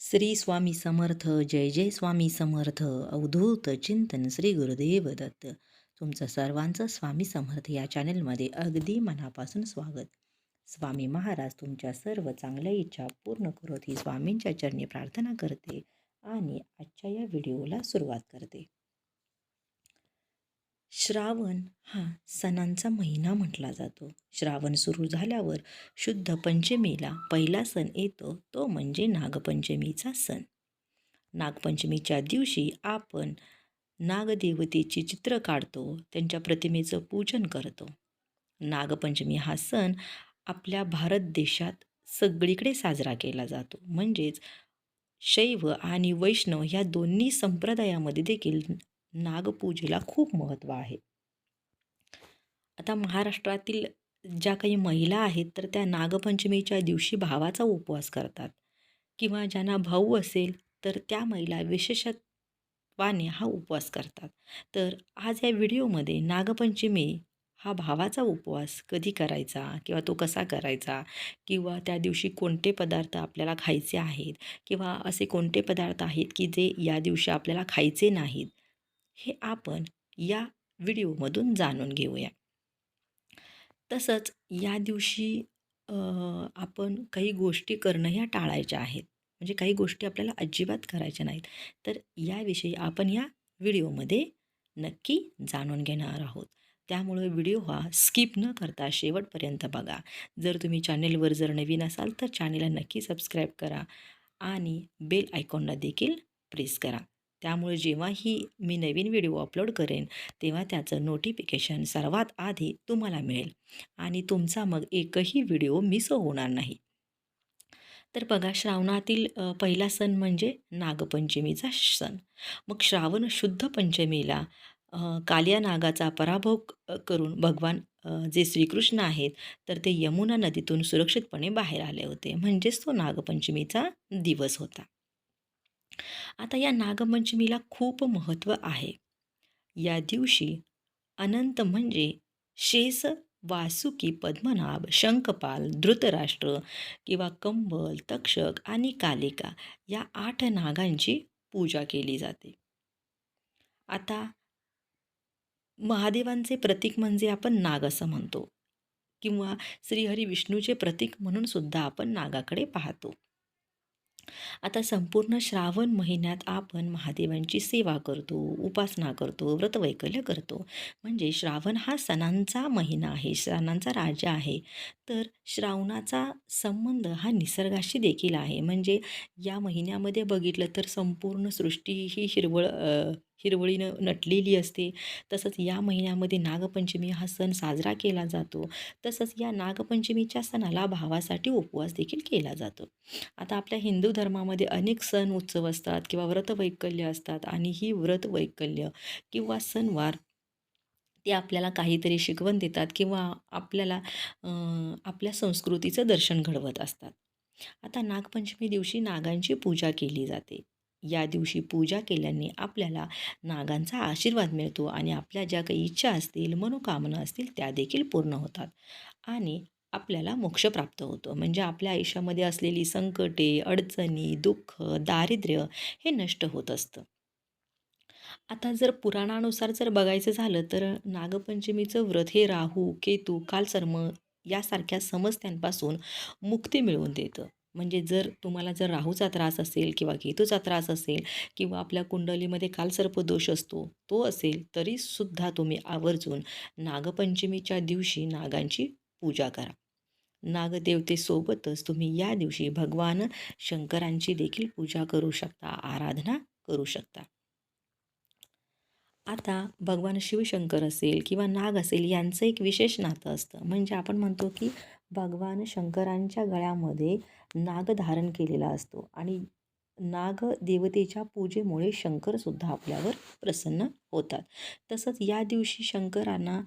श्री स्वामी समर्थ जय जय स्वामी समर्थ अवधूत चिंतन श्री गुरुदेव दत्त. तुमचं सर्वांचं स्वामी समर्थ या चॅनेलमध्ये अगदी मनापासून स्वागत. स्वामी महाराज तुमच्या सर्व चांगल्या इच्छा पूर्ण करत ही स्वामींच्या चरणी प्रार्थना करते आणि आजच्या या व्हिडिओला सुरुवात करते. श्रावण हा सणांचा महिना म्हटला जातो. श्रावण सुरू झाल्यावर शुद्ध पंचमीला पहिला सण येतो तो म्हणजे नागपंचमीचा सण. नागपंचमीच्या दिवशी आपण नागदेवतेची चित्र काढतो त्यांच्या प्रतिमेचं पूजन करतो. नागपंचमी हा सण आपल्या भारत देशात सगळीकडे साजरा केला जातो. म्हणजेच शैव आणि वैष्णव ह्या दोन्ही संप्रदायामध्ये देखील नागपूजेला खूप महत्त्व आहे. आता महाराष्ट्रातील ज्या काही महिला आहेत तर त्या नागपंचमीच्या दिवशी भावाचा उपवास करतात. किंवा ज्यांना भाऊ असेल तर त्या महिला विशेषत्वाने हा उपवास करतात. तर आज या व्हिडिओमध्ये नागपंचमी हा भावाचा उपवास कधी करायचा किंवा तो कसा करायचा? किंवा त्या दिवशी कोणते पदार्थ आपल्याला खायचे आहेत? किंवा असे कोणते पदार्थ आहेत की जे या दिवशी आपल्याला खायचे नाहीत? हे आपण या व्हिडिओमधून जाणून घेऊया. तसंच या दिवशी आपण काही गोष्टी करणं ह्या टाळायच्या आहेत. म्हणजे काही गोष्टी आपल्याला अजिबात करायच्या नाहीत. तर याविषयी आपण या व्हिडिओमध्ये नक्की जाणून घेणार आहोत. त्यामुळे व्हिडिओ हा स्किप न करता शेवटपर्यंत बघा. जर तुम्ही चॅनेलवर जर नवीन असाल तर चॅनेलला नक्की सबस्क्राईब करा आणि बेल आयकॉनला देखील प्रेस करा. त्यामुळे जेव्हाही मी नवीन व्हिडिओ अपलोड करेन तेव्हा त्याचं नोटिफिकेशन सर्वात आधी तुम्हाला मिळेल आणि तुमचा मग एकही व्हिडिओ मिस होणार नाही. तर बघा श्रावणातील पहिला सण म्हणजे नागपंचमीचा सण. मग श्रावण शुद्ध पंचमीला कालिया नागाचा पराभव करून भगवान जे श्रीकृष्ण आहेत तर ते यमुना नदीतून सुरक्षितपणे बाहेर आले होते. म्हणजेच तो नागपंचमीचा दिवस होता. आता या नागपंचमीला खूप महत्त्व आहे. या दिवशी अनंत म्हणजे शेष वासुकी पद्मनाभ शंखपाल धृतराष्ट्र किंवा कंबल तक्षक आणि कालिका या आठ नागांची पूजा केली जाते. आता महादेवांचे प्रतीक म्हणजे आपण नाग असं म्हणतो किंवा श्रीहरी विष्णूचे प्रतीक म्हणून सुद्धा आपण नागाकडे पाहतो. आता संपूर्ण श्रावण महिन्यात आपण महादेवांची सेवा करतो उपासना करतो व्रतवैकल्य करतो. म्हणजे श्रावण हा सणांचा महिना आहे सणांचा राजा आहे. तर श्रावणाचा संबंध हा निसर्गाशी देखील आहे. म्हणजे या महिन्यामध्ये बघितलं तर संपूर्ण सृष्टी ही हिरवळ हिरवळीनं नटलेली असते. तसंच या महिन्यामध्ये नागपंचमी हा सण साजरा केला जातो. तसंच या नागपंचमीच्या सणाला भावासाठी उपवास देखील केला जातो. आता आपल्या हिंदू धर्मामध्ये अनेक सण उत्सव असतात किंवा व्रतवैकल्य असतात आणि ही व्रतवैकल्य किंवा सणवार ते आपल्याला काहीतरी शिकवण देतात किंवा आपल्याला आपल्या संस्कृतीचं दर्शन घडवत असतात. आता नागपंचमी दिवशी नागांची पूजा केली जाते. या दिवशी पूजा केल्याने आपल्याला नागांचा आशीर्वाद मिळतो आणि आपल्या ज्या काही इच्छा असतील मनोकामना असतील त्या देखील पूर्ण होतात आणि आपल्याला मोक्ष प्राप्त होतो. म्हणजे आपल्या आयुष्यामध्ये असलेली संकटे अडचणी दुःख दारिद्र्य हे नष्ट होत असतं. आता जर पुराणानुसार जर बघायचं झालं तर नागपंचमीचं व्रत हे राहू केतू कालसर्म यासारख्या समस्यांपासून मुक्ती मिळवून देतं. म्हणजे जर तुम्हाला जर राहूचा त्रास असेल किंवा केतूचा त्रास असेल किंवा आपल्या कुंडलीमध्ये कालसर्पदोष असतो तो असेल तरीसुद्धा तुम्ही आवर्जून नागपंचमीच्या दिवशी नागांची पूजा करा. नागदेवतेसोबतच तुम्ही या दिवशी भगवान शंकरांची देखील पूजा करू शकता आराधना करू शकता. आता भगवान शिवशंकर असेल किंवा नाग असेल यांचं एक विशेष नातं असतं. म्हणजे आपण म्हणतो की भगवान शंकरांच्या गळ्यामध्ये नाग धारण केलेला असतो. आणि नाग देवतेच्या पूजेमुळे शंकरसुद्धा आपल्यावर प्रसन्न होतात. तसंच या दिवशी शंकरांना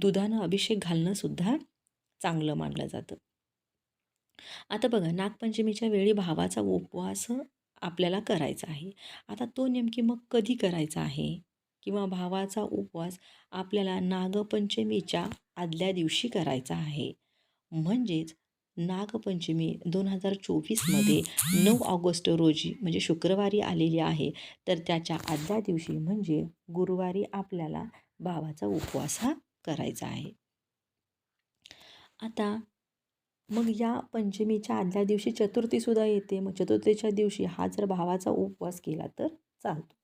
दुधानं अभिषेक घालणंसुद्धा चांगलं मानलं जातं. आता बघा नागपंचमीच्या वेळी भावाचा उपवास आपल्याला करायचा आहे. आता तो नेमकी मग कधी करायचा आहे? किंवा भावाचा उपवास आपल्याला नागपंचमीच्या आदल्या दिवशी करायचा आहे. म्हणजेच नागपंचमी दोन हजार चोवीसमध्ये नऊ ऑगस्ट रोजी म्हणजे शुक्रवारी आलेली आहे. तर त्याच्या आदल्या दिवशी म्हणजे गुरुवारी आपल्याला भावाचा उपवास हा करायचा आहे. आता मग या पंचमीच्या आदल्या दिवशी चतुर्थीसुद्धा येते. मग चतुर्थीच्या दिवशी हा जर भावाचा उपवास केला तर चालतो.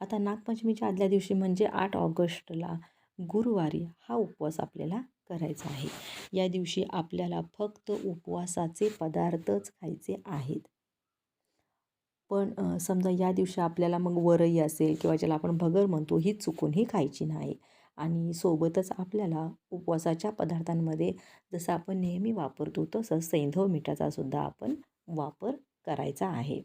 आता नागपंचमीच्या आदल्या दिवशी म्हणजे आठ ऑगस्टला गुरुवारी हा उपवास आपल्याला करायचा आहे. या दिवशी आपल्याला फक्त उपवासाचे पदार्थच खायचे आहेत. पण समजा या दिवशी आपल्याला मग वरई असेल किंवा ज्याला आपण भगर म्हणतो ही चुकूनही खायची नाही. आणि सोबतच आपल्याला उपवासाच्या पदार्थांमध्ये जसं आपण नेहमी वापरतो तसं सैंधव मिठाचा सुद्धा आपण वापर करायचा आहे.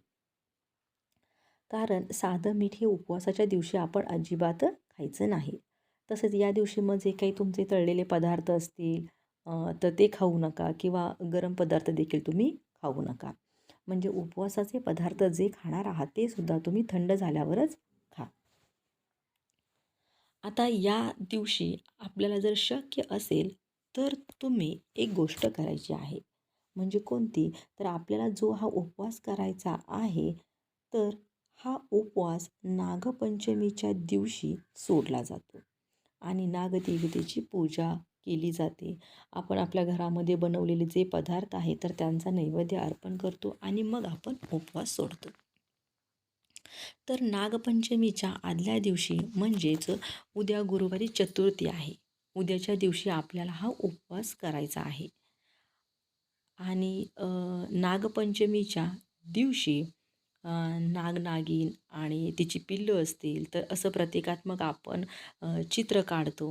कारण साधं मीठ हे उपवासाच्या दिवशी आपण अजिबात खायचं नाही. तसेच या दिवशी मग जे काही तुमचे तळलेले पदार्थ असतील तर ते खाऊ नका किंवा गरम पदार्थ देखील तुम्ही खाऊ नका. म्हणजे उपवासाचे पदार्थ जे खाणार आहात ते सुद्धा तुम्ही थंड झाल्यावरच खा. आता या दिवशी आपल्याला जर शक्य असेल तर तुम्ही एक गोष्ट करायची आहे. म्हणजे कोणती? तर आपल्याला जो हा उपवास करायचा आहे तर हा उपवास नागपंचमीच्या दिवशी सोडला जातो. आणि नागदेवतेची पूजा केली जाते. आपण आपल्या घरामध्ये बनवलेले जे पदार्थ आहे तर त्यांचा नैवेद्य अर्पण करतो आणि मग आपण उपवास सोडतो. तर नागपंचमीच्या आदल्या दिवशी म्हणजेच उद्या गुरुवारी चतुर्थी आहे. उद्याच्या दिवशी आपल्याला हा उपवास करायचा आहे. आणि नागपंचमीच्या दिवशी नागनागीन आणि तिची पिल्लू असतील तर असं प्रतिकात्मक आपण चित्र काढतो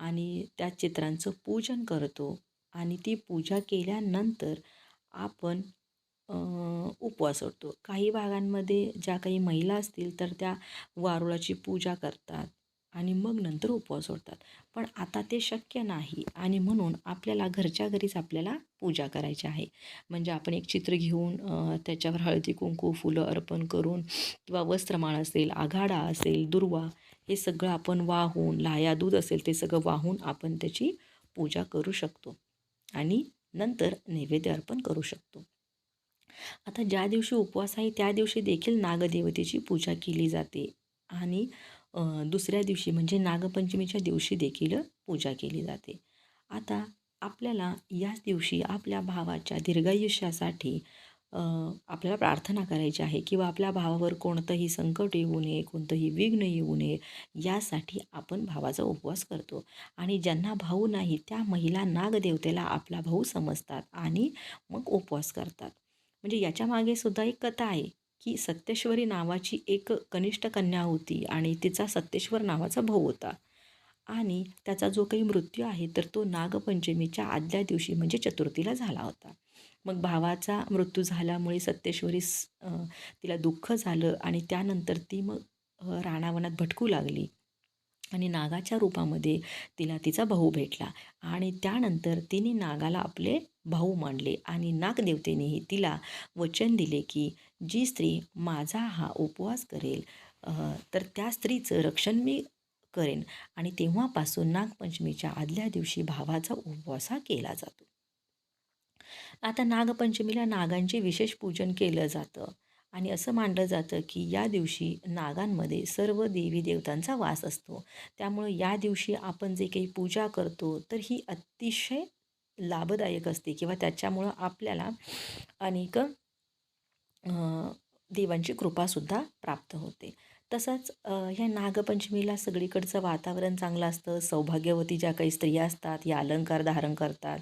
आणि त्या चित्रांचं पूजन करतो आणि ती पूजा केल्यानंतर आपण उपवास सोडतो. काही भागांमध्ये ज्या काही महिला असतील तर त्या वारुळाची पूजा करतात आणि मग नंतर उपवास सोडतात. पण आता ते शक्य नाही आणि म्हणून आपल्याला घरच्या घरीच आपल्याला पूजा करायची आहे. म्हणजे आपण एक चित्र घेऊन त्याच्यावर हळदी कुंकू फुलं अर्पण करून किंवा वस्त्रमाळ असेल आघाडा असेल दुर्वा हे सगळं आपण वाहून लाया दूध असेल ते सगळं वाहून आपण त्याची पूजा करू शकतो. आणि नंतर नैवेद्य अर्पण करू शकतो. आता ज्या दिवशी उपवास आहे त्या दिवशी देखील नागदेवतेची पूजा केली जाते. आणि दुसऱ्या दिवशी म्हणजे नागपंचमीच्या दिवशी देखील पूजा केली जाते. आता आपल्याला याच दिवशी आपल्या भावाच्या दीर्घायुष्यासाठी आपल्याला प्रार्थना करायची आहे किंवा आपल्या भावावर कोणतंही संकट येऊ नये कोणतंही विघ्न येऊ नये यासाठी आपण भावाचा उपवास करतो. आणि ज्यांना भाऊ नाही त्या महिला नागदेवतेला आपला भाऊ समजतात आणि मग उपवास करतात. म्हणजे याच्या मागे सुद्धा एक कथा आहे की सत्यश्वरी नावाची एक कनिष्ठ कन्या होती आणि तिचा सत्येश्वर नावाचा भाऊ होता. आणि त्याचा जो काही मृत्यू आहे तर तो नागपंचमीच्या आदल्या दिवशी म्हणजे चतुर्थीला झाला होता. मग भावाचा मृत्यू झाल्यामुळे सत्येश्वरी तिला दुःख झालं आणि त्यानंतर ती मग राणावनात भटकू लागली. आणि नागाच्या रूपामध्ये तिला तिचा भाऊ भेटला आणि त्यानंतर तिने नागाला आपले भाऊ मानले आणि नागदेवतेनेही तिला वचन दिले की जी स्त्री माझा हा उपवास करेल तर त्या स्त्रीचं रक्षण मी करेन. आणि तेव्हापासून नागपंचमीच्या आदल्या दिवशी भावाचा उपवास हा केला जातो. आता नागपंचमीला नागांचे विशेष पूजन केलं जातं. आणि असं मानलं जातं की या दिवशी नागांमध्ये सर्व देवी देवतांचा वास असतो. त्यामुळं या दिवशी आपण जे काही पूजा करतो तर ही अतिशय लाभदायक असते किंवा त्याच्यामुळं आपल्याला अनेक देवांची कृपासुद्धा प्राप्त होते. तसंच ह्या नागपंचमीला सगळीकडचं वातावरण चांगलं असतं. सौभाग्यवती ज्या काही स्त्रिया असतात या अलंकार धारण करतात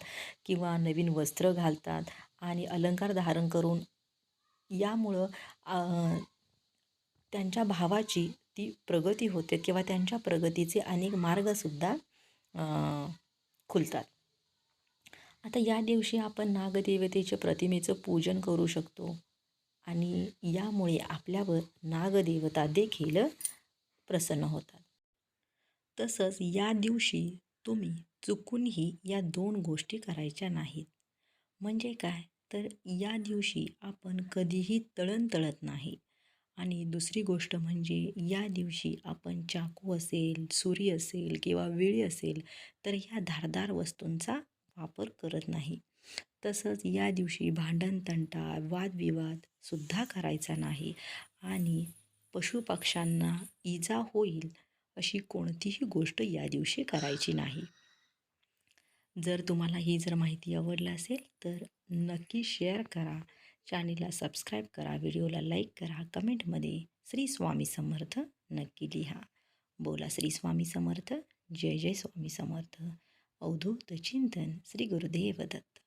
किंवा नवीन वस्त्र घालतात आणि अलंकार धारण करून यामुळं त्यांच्या भावाची ती प्रगती होते किंवा त्यांच्या प्रगतीचे अनेक मार्गसुद्धा खुलतात. आता या दिवशी आपण नागदेवतेच्या प्रतिमेचं पूजन करू शकतो. आणि यामुळे आपल्यावर नागदेवता देखील प्रसन्न होतात. तसंच या दिवशी तुम्ही चुकूनही या दोन गोष्टी करायच्या नाहीत. म्हणजे काय? तर या दिवशी आपण कधीही तळण तळत नाही. आणि दुसरी गोष्ट म्हणजे या दिवशी आपण चाकू असेल सुरी असेल किंवा विळी असेल तर ह्या धारदार वस्तूंचा वापर करत नाही. तसंच या दिवशी भांडण तंटा करायचा नाही आणि पशुपक्ष्यांना इजा होईल अशी कोणतीही गोष्ट या दिवशी करायची नाही. जर तुम्हाला ही जर माहिती आवडली असेल तर नक्की शेअर करा. चॅनेलला सबस्क्राईब करा. व्हिडिओला लाईक करा. कमेंटमध्ये श्री स्वामी समर्थ नक्की लिहा. बोला श्री स्वामी समर्थ. जय जय स्वामी समर्थ. अवधूत चिंतन श्री गुरुदेव दत्त.